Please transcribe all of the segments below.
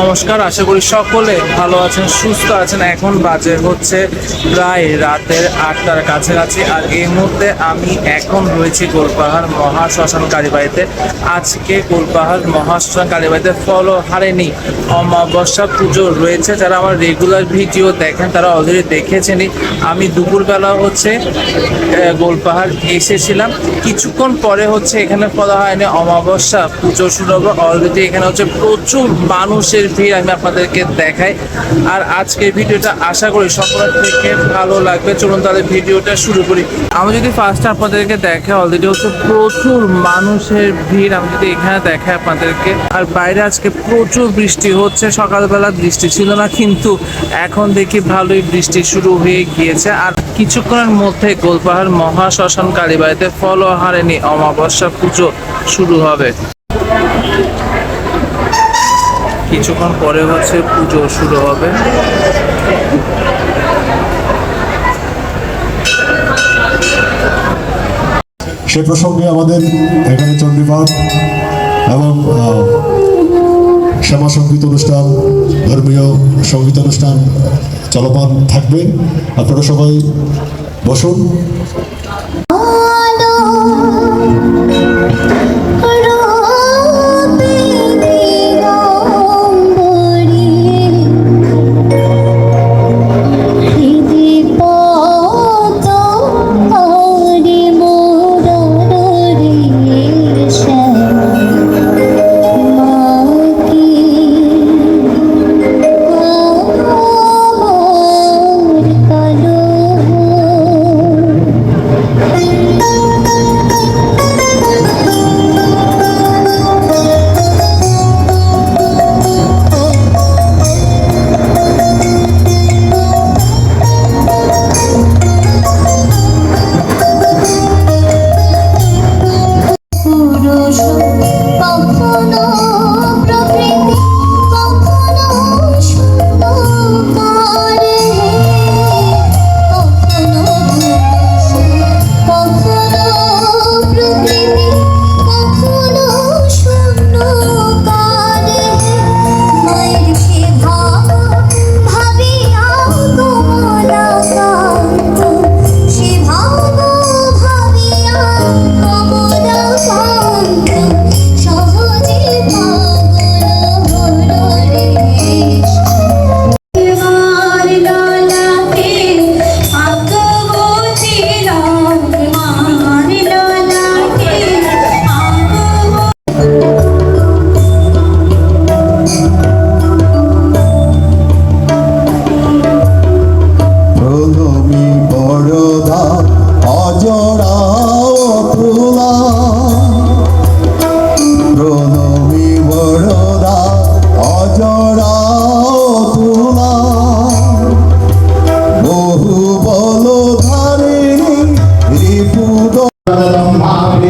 নমস্কার, আশা করি সকলে ভালো আছেন, সুস্থ আছেন। এখন বাজে হচ্ছে প্রায় রাতের আটটার কাছাকাছি আর এই মুহূর্তে আমি এখন রয়েছি গোলপাহাড় মহাশ্মশান কালীবাড়িতে। আজকে গোলপাহাড় মহাশ্মশান কালীবাড়িতে ফলো হারেনি, অমাবস্যা পুজো রয়েছে। যারা আমার রেগুলার ভিডিও দেখেন, তারা অলরেডি দেখেছেনই। আমি দুপুরবেলা হচ্ছে গোলপাহাড় এসেছিলাম। কিছুক্ষণ পরে হচ্ছে এখানে ফলো হয়নি, অমাবস্যা পুজো শুরু হবে। অলরেডি এখানে হচ্ছে প্রচুর মানুষের ভিড় আমি আপনাদেরকে দেখাই। আর আজকের ভিডিওটা আশা করি সকলের থেকে ভালো লাগবে। চলুন তাহলে ভিডিওটা শুরু করি। আমি যদি ফার্স্টে আপনাদেরকে দেখে অলরেডি হচ্ছে প্রচুর মানুষের ভিড়। আমি যদি এখানে দেখাই আপনাদেরকে। আর বাইরে আজকে প্রচুর বৃষ্টি হচ্ছে। সকালবেলা বৃষ্টি ছিল না, কিন্তু এখন দেখি ভালোই বৃষ্টি শুরু হয়ে গিয়েছে। আর কিছুক্ষণের মধ্যে গোলপাহাড় মহাশ্মশান কালীবাড়িতে ফল হারেনি অমাবস্যা পুজো শুরু হবে। কিছুক্ষণ পরে হচ্ছে পুজো শুরু হবে। সে প্রসঙ্গে আমাদের এখানে চণ্ডীপাঠ এবং শ্যামা সংগীত অনুষ্ঠান, ধর্মীয় সংগীত অনুষ্ঠান চলমান থাকবে। আপনারা সবাই বসুন।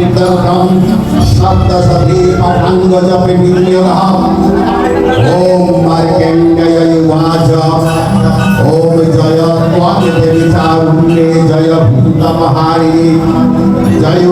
তীর্থম শব্দ সধি পাঠাঙ্গ জপে বিনিয়োগম ওম মার্কেন্ডয় বাচ। ওম জয় পদ দেবী চারুণ্যে জয় ভূত জয়